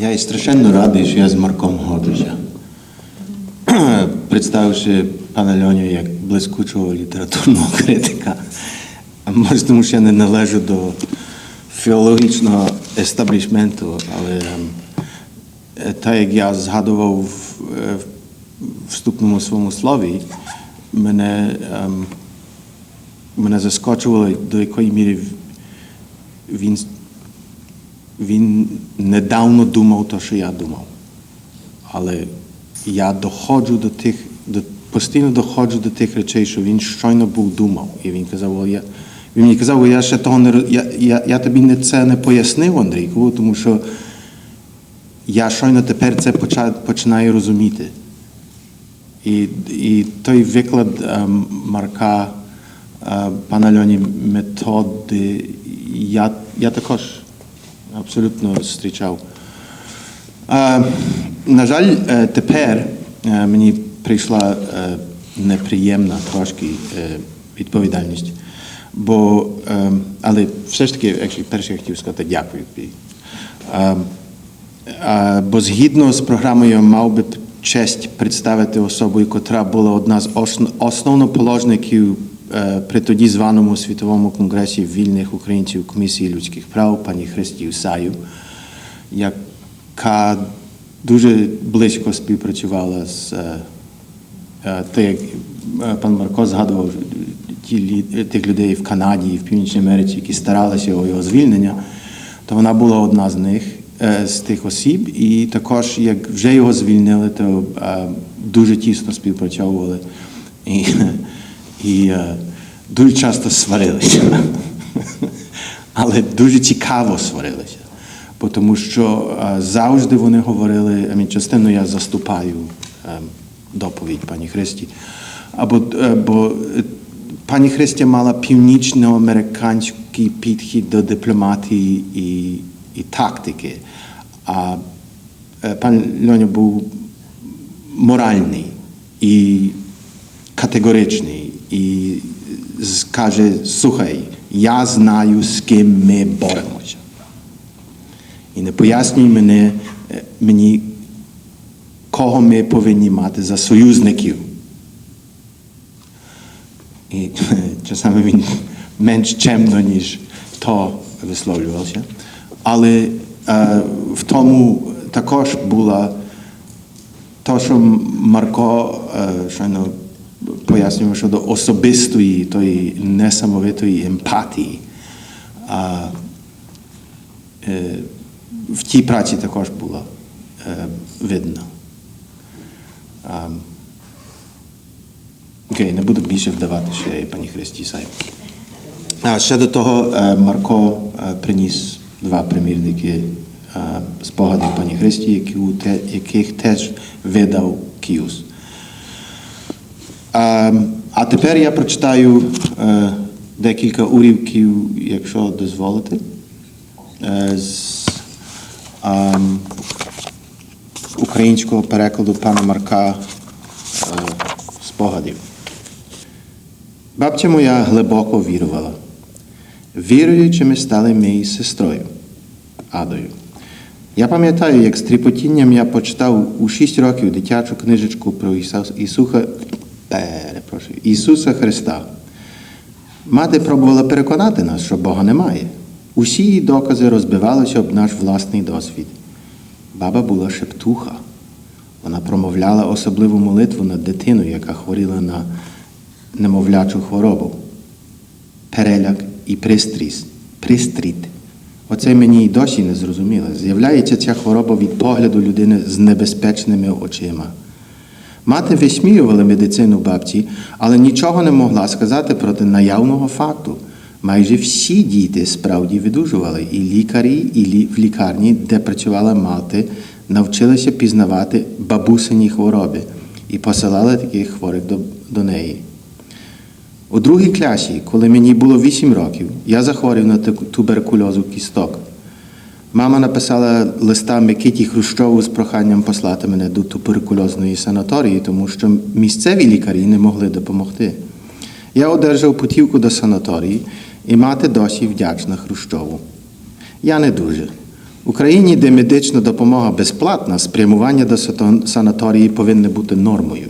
Я і страшенно радий, що я з Марком Годжича. Представивши пана Льоню як блискучого літературного критика. Може, тому що я не належу до філологічного естаблішменту, але е, так як я згадував в е, вступному своєму слові, мене, ем, мене заскочувало, до якої міри він він недавно думав те, що я думав. Але я доходжу до тих, до, постійно доходжу до тих речей, що він щойно був думав. І він казав, «О, я, він мені казав, «О, я ще того не я, я, я тобі не це не пояснив, Андрійку, тому що я щойно тепер це починаю розуміти. І, і той виклад ем, Марка е, пана Льоні методи я, я також абсолютно зустрічав. На жаль, тепер мені прийшла неприємна трошки відповідальність. Бо, але все ж таки, перше я хотів сказати дякую бо згідно з програмою я мав би честь представити особу, котра була одна з основ- основоположників е, при тоді званому Світовому конгресі вільних українців Комісії людських прав, пані Христі Саю, яка дуже близько співпрацювала з е, е, те, як е, пан Марко згадував тих людей в Канаді і в Північній Америці, які старалися у його звільнення, то вона була одна з них, е, з тих осіб. І також, як вже його звільнили, то е, дуже тісно співпрацьовували і е, дуже часто сварилися. Але дуже цікаво сварилися. Тому що е, завжди вони говорили, частину я заступаю е, доповідь пані Христі. Або, бо пані Христя мала північноамериканський підхід до дипломатії і, і тактики. А пан Льоня був моральний і категоричний і скаже: слухай, я знаю, з ким ми боремося. І не пояснюй мене, мені, кого ми повинні мати за союзників. І часами він менш чемно, ніж то висловлювався. Але е, в тому також була то, що Марко е, щойно пояснював щодо особистої, тої несамовитої емпатії. А, е, в тій праці також було е, видно. А, окей, не буду більше вдавати, що я є пані Христі Сай. А ще до того е, Марко е, приніс два примірники е, спогадів пані Христі, яких теж видав Кіус. А, а тепер я прочитаю е, декілька уривків, якщо дозволите, е, з ем, українського перекладу пана Марка е, спогадів. Бабця моя глибоко вірувала. Віруючи, ми стали із сестрою Адою. Я пам'ятаю, як з тріпотінням я почитав у 6 років дитячу книжечку про Ісуха, Ісуса Христа. Мати пробувала переконати нас, що Бога немає. Усі її докази розбивалися об наш власний досвід. Баба була шептуха. Вона промовляла особливу молитву над дитиною, яка хворіла на немовлячу хворобу. Переляк і пристріс, пристріт. Оце мені й досі не зрозуміло. З'являється ця хвороба від погляду людини з небезпечними очима. Мати висміювала медицину бабці, але нічого не могла сказати проти наявного факту. Майже всі діти справді видужували, і лікарі, і в лікарні, де працювала мати, навчилися пізнавати бабусині хвороби і посилали таких хворих до, до неї. У другій класі, коли мені було 8 років, я захворів на ту- туберкульозу кісток. Мама написала листа Микиті Хрущову з проханням послати мене до туберкульозної санаторії, тому що місцеві лікарі не могли допомогти. Я одержав путівку до санаторії, і мати досі вдячна Хрущову. Я не дуже. В Україні, де медична допомога безплатна, спрямування до санаторії повинне бути нормою.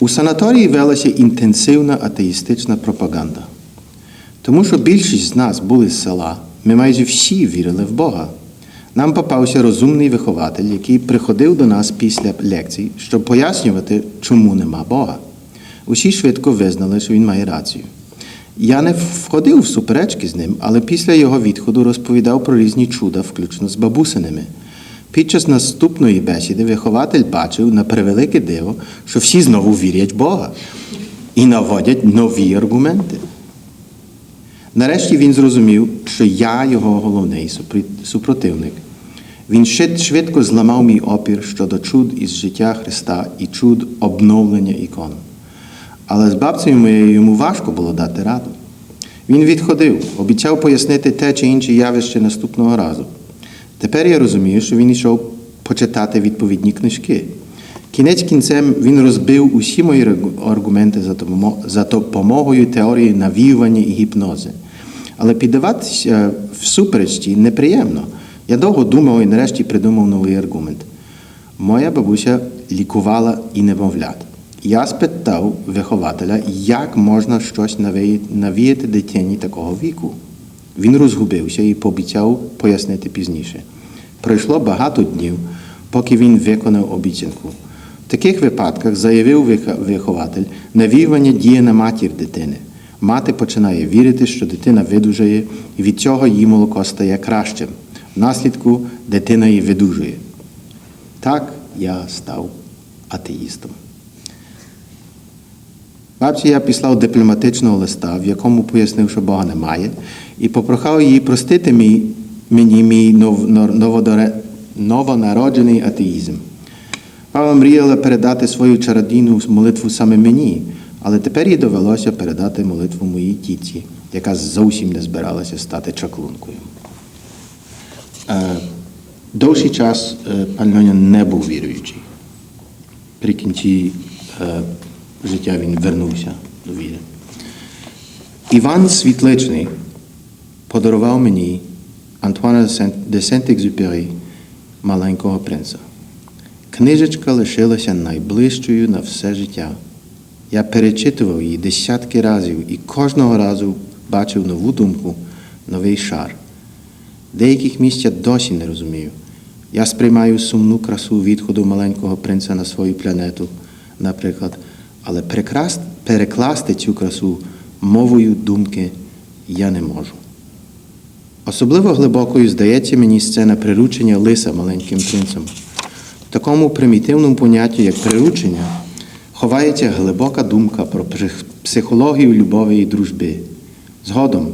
У санаторії велася інтенсивна атеїстична пропаганда. Тому що більшість з нас були з села, ми майже всі вірили в Бога. Нам попався розумний вихователь, який приходив до нас після лекцій, щоб пояснювати, чому нема Бога. Усі швидко визнали, що він має рацію. Я не входив в суперечки з ним, але після його відходу розповідав про різні чуда, включно з бабусинами. Під час наступної бесіди вихователь бачив на превелике диво, що всі знову вірять в Бога і наводять нові аргументи. Нарешті він зрозумів, що я його головний супротивник. Він швидко зламав мій опір щодо чуд із життя Христа і чуд обновлення ікон. Але з бабцею моєю йому важко було дати раду. Він відходив, обіцяв пояснити те чи інше явище наступного разу. Тепер я розумію, що він йшов почитати відповідні книжки. Кінець кінцем він розбив усі мої аргументи за допомо- за допомогою теорії навіювання і гіпнози. Але піддаватися в суперечці неприємно. Я довго думав і нарешті придумав новий аргумент. Моя бабуся лікувала і немовлят. Я спитав вихователя, як можна щось навіяти дитині такого віку. Він розгубився і пообіцяв пояснити пізніше. Пройшло багато днів, поки він виконав обіцянку. Таких випадках, заявив вихователь, навіювання діє на матір дитини. Мати починає вірити, що дитина видужає, і від цього її молоко стає кращим. Внаслідку дитина і видужує. Так я став атеїстом. Бабці я післав дипломатичного листа, в якому пояснив, що Бога немає, і попрохав її простити мій, мені мій новонароджений атеїзм. Мама мріяла передати свою чародійну молитву саме мені, але тепер їй довелося передати молитву моїй тітці, яка зовсім не збиралася стати чаклункою. Е, Довший час е, пан Льоня не був віруючий. При кінці е, життя він вернувся до віри. Іван Світличний подарував мені Антуана де Сент-Екзюпері маленького принца. Книжечка лишилася найближчою на все життя. Я перечитував її десятки разів і кожного разу бачив нову думку, новий шар. Деяких місць я досі не розумію. Я сприймаю сумну красу відходу маленького принца на свою планету, наприклад, але перекласти цю красу мовою думки я не можу. Особливо глибокою здається мені сцена приручення лиса маленьким принцем. Такому примітивному понятті, як приручення, ховається глибока думка про психологію любові і дружби. Згодом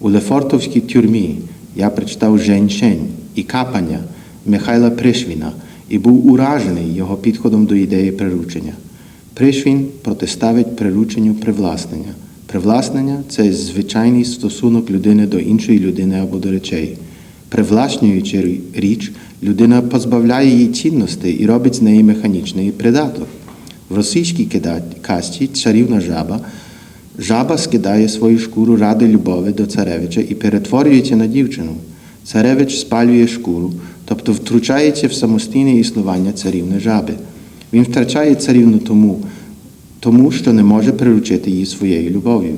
у Лефортовській тюрмі я прочитав «Женьшень» і капання Михайла Пришвіна і був уражений його підходом до ідеї приручення. Пришвін протиставить прирученню привласнення. Привласнення це звичайний стосунок людини до іншої людини або до речей. Привласнюючи річ, людина позбавляє її цінностей і робить з неї механічний придаток. В російській касті царівна жаба жаба скидає свою шкуру ради любові до царевича і перетворюється на дівчину. Царевич спалює шкуру, тобто втручається в самостійне існування царівни жаби. Він втрачає царівну тому, тому що не може приручити її своєю любов'ю.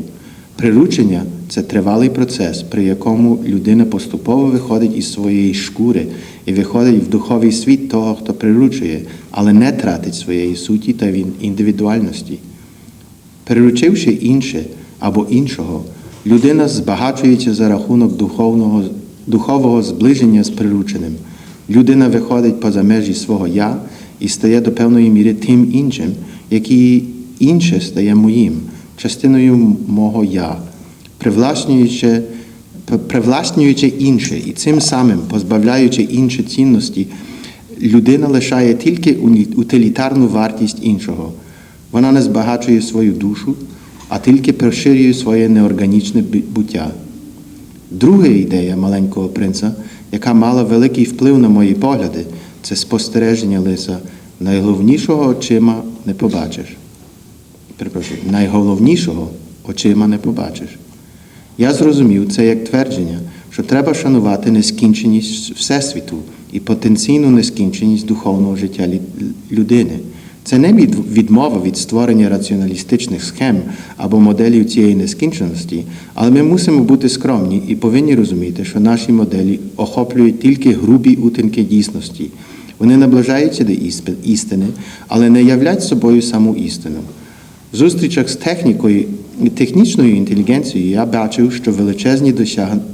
Приручення це тривалий процес, при якому людина поступово виходить із своєї шкури і виходить в духовий світ того, хто приручує, але не тратить своєї суті та індивідуальності. Переручивши інше або іншого, людина збагачується за рахунок духовного, духового зближення з прирученим. Людина виходить поза межі свого я і стає до певної міри тим іншим, який інше стає моїм, частиною мого я, привласнюючи, привласнюючи інше і цим самим позбавляючи інші цінності, людина лишає тільки утилітарну вартість іншого. Вона не збагачує свою душу, а тільки розширює своє неорганічне буття. Друга ідея маленького принца, яка мала великий вплив на мої погляди, це спостереження лиса. Найголовнішого очима не побачиш. Перепрошую, найголовнішого очима не побачиш. Я зрозумів це як твердження, що треба шанувати нескінченість Всесвіту і потенційну нескінченість духовного життя людини. Це не відмова від створення раціоналістичних схем або моделів цієї нескінченості, але ми мусимо бути скромні і повинні розуміти, що наші моделі охоплюють тільки грубі утинки дійсності. Вони наближаються до істини, але не являть собою саму істину. В зустрічах з технікою технічною інтелігенцією я бачив, що величезні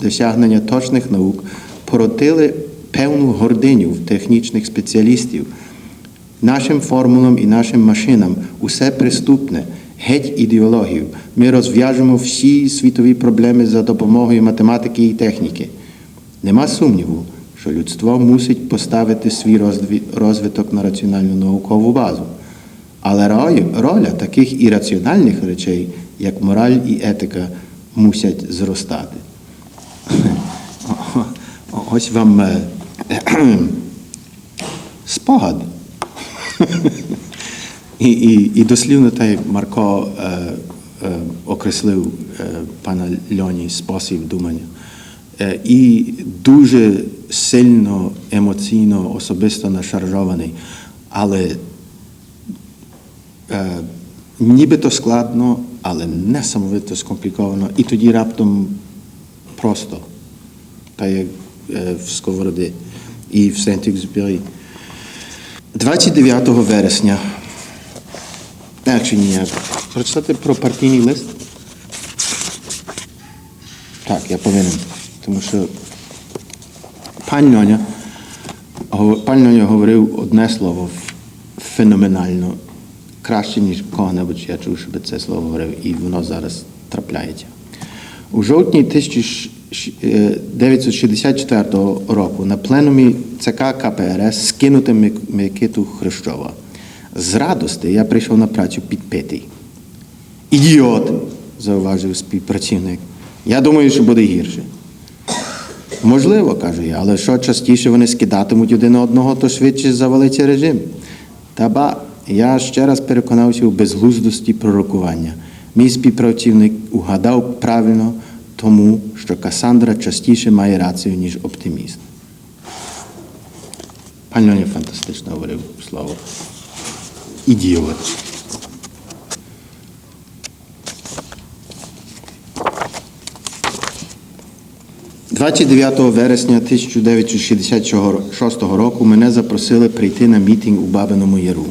досягнення точних наук породили певну гординю в технічних спеціалістів. Нашим формулам і нашим машинам усе приступне, геть ідеологію. Ми розв'яжемо всі світові проблеми за допомогою математики і техніки. Нема сумніву, що людство мусить поставити свій розвиток на раціональну наукову базу. Але роля таких ірраціональних речей, як мораль і етика, мусять зростати. Ось вам е, спогад. І, і, і дослівно так як Марко е, е, окреслив е, пана Льоні спосіб думання. Е, і дуже сильно, емоційно, особисто нашаржований, але е, нібито складно, але несамовито скомпліковано, і тоді раптом просто, так як е, в Сковороди і в Сент-Екзюпері. 29 вересня. Чи ні, прочитати про партійний лист? Так, я повинен. Тому що пан Льоня, гов- пан Льоня говорив одне слово феноменально краще, ніж кого-небудь я чув, щоб це слово говорив, і воно зараз трапляється. У жовтні 1964 року на пленумі ЦК КПРС скинути Микиту Хрущова. З радости я прийшов на працю підпитий. Ідіот, зауважив співпрацівник. Я думаю, що буде гірше. Можливо, кажу я, але що частіше вони скидатимуть один одного, то швидше завалиться режим. Та ба, я ще раз переконався у безглуздості пророкування. Мій співпрацівник угадав правильно тому, що Касандра частіше має рацію, ніж оптиміст. Пан Льоня фантастично говорив слово. Ідіот. – 29 вересня 1966 року мене запросили прийти на мітинг у Бабиному Яру.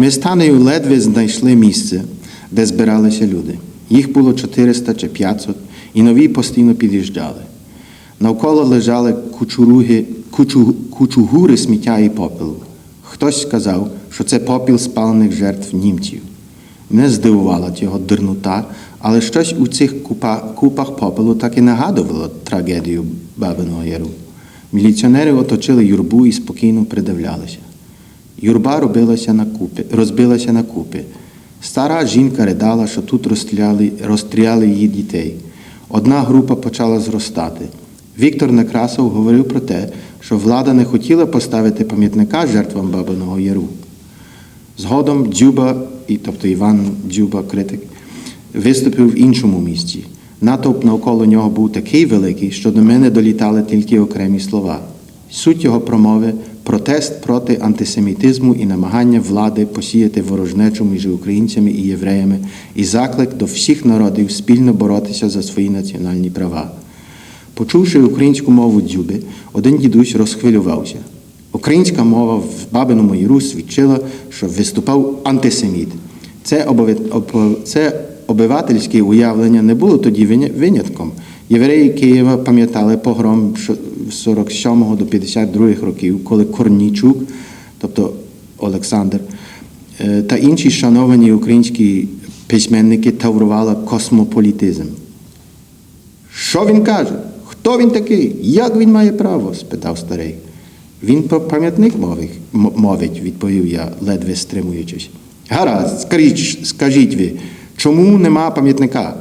Ми з Танею ледве знайшли місце, де збиралися люди. Їх було 400 чи 500, і нові постійно під'їжджали. Навколо лежали кучуруги, кучу, кучугури сміття і попелу. Хтось сказав, що це попіл спалених жертв німців. Мене здивувала його дурнота, але щось у цих купа, купах попелу так і нагадувало трагедію Бабиного Яру. Міліціонери оточили юрбу і спокійно придивлялися. Юрба робилася на купи, розбилася на купи. Стара жінка ридала, що тут розстріляли, розстріляли її дітей. Одна група почала зростати. Віктор Некрасов говорив про те, що влада не хотіла поставити пам'ятника жертвам Бабиного Яру. Згодом Дзюба, і, тобто Іван Дзюба, критик, виступив в іншому місці. Натовп навколо нього був такий великий, що до мене долітали тільки окремі слова. Суть його промови протест проти антисемітизму і намагання влади посіяти ворожнечу між українцями і євреями, і заклик до всіх народів спільно боротися за свої національні права. Почувши українську мову дзюби, один дідусь розхвилювався. Українська мова в Бабиному Яру свідчила, що виступав антисеміт. Це, це обивательське уявлення не було тоді винятком. Євреї Києва пам'ятали погром що- 47 до 52 років, коли Корнійчук, тобто Олександр, е, та інші шановані українські письменники таврували космополітизм. Що він каже? Хто він такий? Як він має право? спитав старий. Він про пам'ятник мовить, відповів я, ледве стримуючись. Гаразд, скажіть, скажіть ви, чому нема пам'ятника?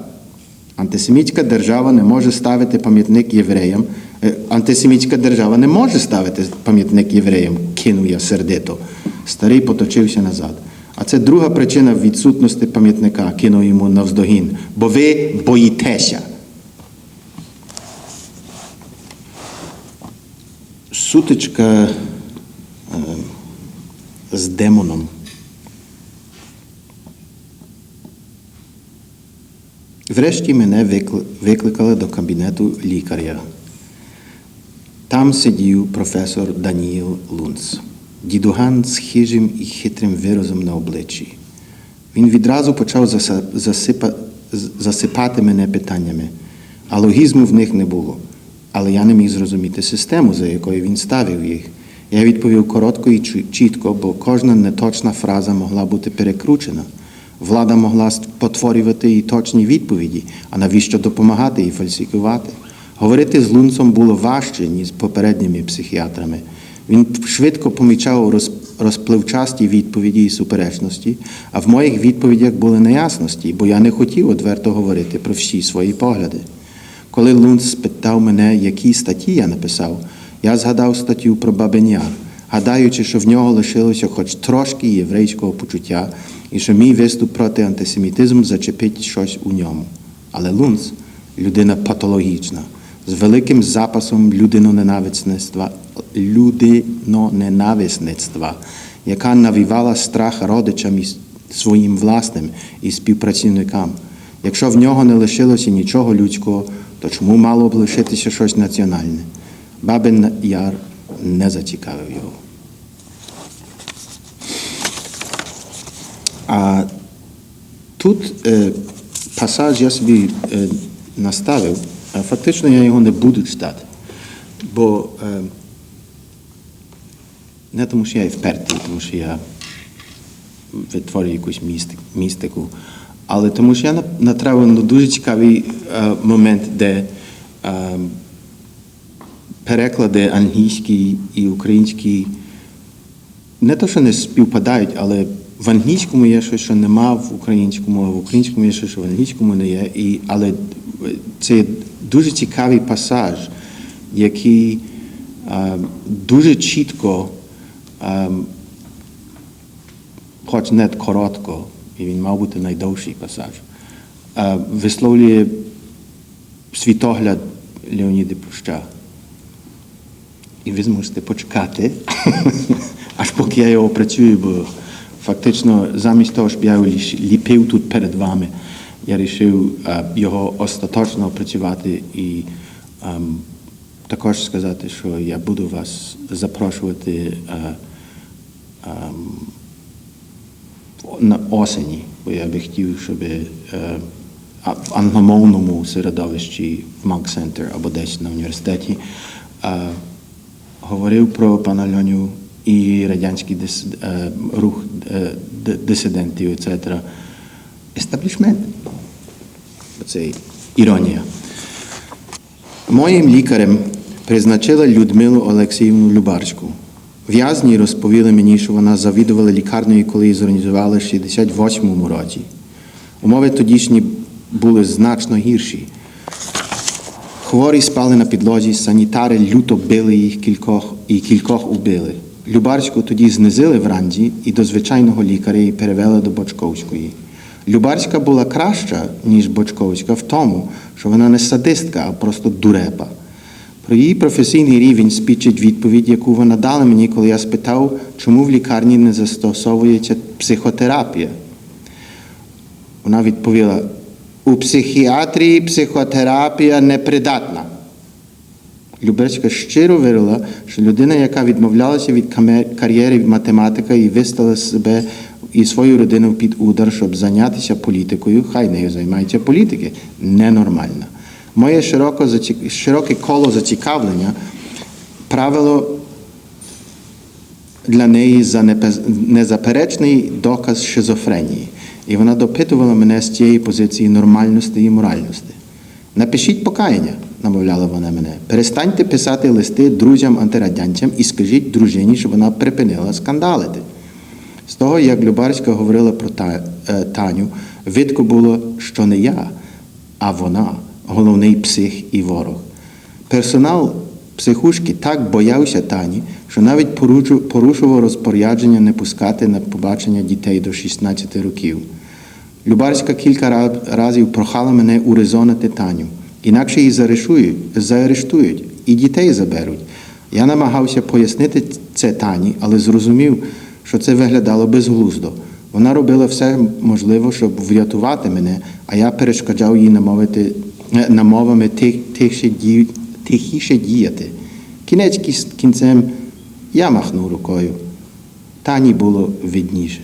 Антисемітська держава не може ставити пам'ятник євреям. Е, Антисемітська держава не може ставити пам'ятник євреям, кинув я сердито. Старий поточився назад. А це друга причина відсутності пам'ятника, кинув йому навздогін. Бо ви боїтеся. сутичка е, з демоном. Врешті мене викликали до кабінету лікаря. Там сидів професор Даніїл Лунц, дідуган з хижим і хитрим виразом на обличчі. Він відразу почав засипа- засипати мене питаннями, а логізму в них не було. Але я не міг зрозуміти систему, за якою він ставив їх. Я відповів коротко і чітко, бо кожна неточна фраза могла бути перекручена. Влада могла потворювати і точні відповіді, а навіщо допомагати і фальсифікувати? Говорити з Лунцом було важче, ніж з попередніми психіатрами. Він швидко помічав розпливчасті відповіді і суперечності, а в моїх відповідях були неясності, бо я не хотів відверто говорити про всі свої погляди. Коли Лунц спитав мене, які статті я написав, я згадав статтю про Бабеня, гадаючи, що в нього лишилося хоч трошки єврейського почуття, і що мій виступ проти антисемітизму зачепить щось у ньому. Але Лунц людина патологічна, з великим запасом людиноненависництва, людиноненависництва, яка навівала страх родичам і своїм власним і співпрацівникам. Якщо в нього не лишилося нічого людського, то чому мало б лишитися щось національне? Бабин Яр не зацікавив його. А тут е, пасаж я собі е, наставив, фактично я його не буду читати. Бо е, не тому, що я є впертий, тому що я витворюю якусь містик, містику, але тому що я на- натрапив на дуже цікавий е, момент, де е, переклади англійський і український не то, що не співпадають, але в англійському є щось, що нема в українському, а в українському є щось, що в англійському не є. І, але це дуже цікавий пасаж, який е, дуже чітко, е, хоч не коротко, і він мав бути найдовший пасаж, е, висловлює світогляд Леоніда Пуща. І ви зможете почекати, аж поки я його працюю, бо фактично замість того, щоб я його ліпив тут перед вами, я вирішив його остаточно опрацювати і також сказати, що я буду вас запрошувати ем, на осені, бо я би хотів, щоб е, в англомовному середовищі в Монк Центр або десь на університеті е, говорив про пана Льоню і радянський дис, е, рух дисидентів, etc. Естаблішмент. Це іронія. Моїм лікарем призначила Людмилу Олексіївну Любарську. В'язні розповіли мені, що вона завідувала лікарнею, коли її зорганізували в 68-му році. Умови тодішні були значно гірші. Хворі спали на підлозі, санітари люто били їх кількох і кількох убили. Любарську тоді знизили в ранзі і до звичайного лікаря її перевели до Бочковської. Любарська була краща, ніж Бочковська в тому, що вона не садистка, а просто дурепа. Про її професійний рівень спічить відповідь, яку вона дала мені, коли я спитав, чому в лікарні не застосовується психотерапія. Вона відповіла: у психіатрії психотерапія непридатна. Люберська щиро вірила, що людина, яка відмовлялася від кар'єри математика і виставила себе і свою родину під удар, щоб зайнятися політикою, хай нею займається політики, ненормальна. Моє широко широке коло зацікавлення правило для неї за незаперечний доказ шизофренії. І вона допитувала мене з цієї позиції нормальності і моральності. Напишіть покаяння, намовляла вона мене. Перестаньте писати листи друзям антирадянцям і скажіть дружині, щоб вона припинила скандалити. З того, як Любарська говорила про е, Таню, видко було, що не я, а вона головний псих і ворог. Персонал психушки так боявся Тані, що навіть порушував розпорядження не пускати на побачення дітей до 16 років. Любарська кілька разів прохала мене урезонити Таню, інакше її заарештують, заарештують і дітей заберуть. Я намагався пояснити це Тані, але зрозумів, що це виглядало безглуздо. Вона робила все можливе, щоб врятувати мене, а я перешкоджав їй намовити, е, намовами тих, тихше, тихіше діяти. Кінець кінцем я махнув рукою. Тані було видніше.